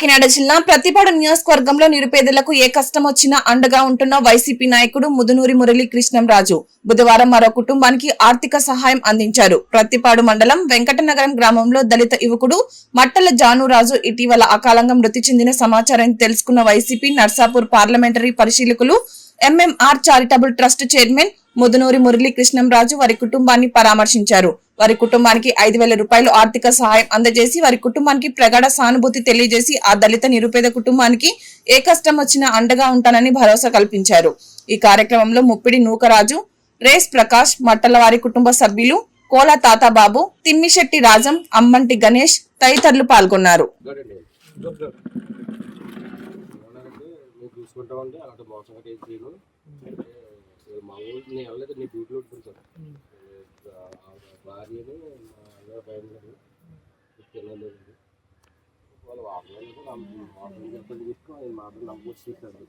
కాకినాడ జిల్లా ప్రతిపాడు నియోజకవర్గంలో నిరుపేదలకు ఏ కష్టం వచ్చినా అండగా ఉంటున్న వైసీపీ నాయకుడు ముదునూరి మురళీ కృష్ణంరాజు బుధవారం మరో కుటుంబానికి ఆర్థిక సహాయం అందించారు. ప్రతిపాడు మండలం వెంకటనగరం గ్రామంలో దళిత యువకుడు మట్టల జానురాజు ఇటీవల అకాలంగా మృతి చెందిన సమాచారాన్ని తెలుసుకున్న వైసీపీ నర్సాపూర్ పార్లమెంటరీ పరిశీలకులు MMR charitable trust chairman Mudunuri Murali Krishnamraju వారి కుటుంబాన్ని పరామర్శించారు. వారి కుటుంబానికి ఐదు వేల రూపాయలు ఆర్థిక సహాయం అందజేసి వారి కుటుంబానికి ప్రగాఢ సానుభూతి తెలియజేసి ఆ దళిత నిరుపేద కుటుంబానికి ఏ కష్టం వచ్చినా అండగా ఉంటానని భరోసా కల్పించారు. ఈ కార్యక్రమంలో ముప్పిడి నూకరాజు రేస్ ప్రకాష్ మట్టల వారి కుటుంబ సభ్యులు కోల తాతాబాబు తిమ్మిశెట్టి రాజం అమ్మంటి గణేష్ తదితరులు పాల్గొన్నారు. నేను చూసుకుంటా ఉంటే చూసుకుంటామండి అలాంటి మోసంగా అయితే చేయను. అంటే మా ఊరు నేను ఎవరైతే నీ డ్యూటీలో ఉంటుంది సార్. ఆ భార్యని మా అన్నయ్య బయలుదేరి పిల్లలు వాళ్ళు ఆఫ్లైన్లో ఆఫ్లైన్ చెప్పండి చెప్పి ఆయన మాత్రం నమ్మకం చేశాడు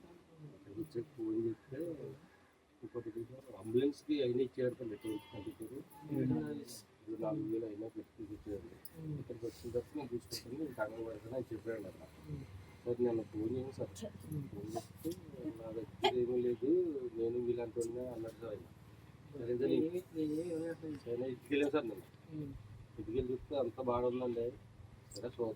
వచ్చి ఫోన్ చెప్తే ఇంకోటి అంబులెన్స్కి అయినా ఇచ్చారు కండిచారు ఇప్పుడు నాలుగు వేలు అయినా పెట్టి ఇచ్చారు. ఇక్కడికి వచ్చిన తర్వాత నేను చూసుకుంటాను నేను కంగారు పడతాను అని చెప్పాడు అన్నమాట. సార్ నేను ఫోన్ చేయండి సార్ ఫోన్ చేస్తే నా దగ్గర ఏమీ లేదు నేను వీళ్ళంటున్నా అన్నాడు సార్ ఆయన. సరే ఇంటికి వెళ్ళాను సార్ నేను ఇంటికి వెళ్ళి చూస్తే అంత బాగుందండి సరే చూద్దాం.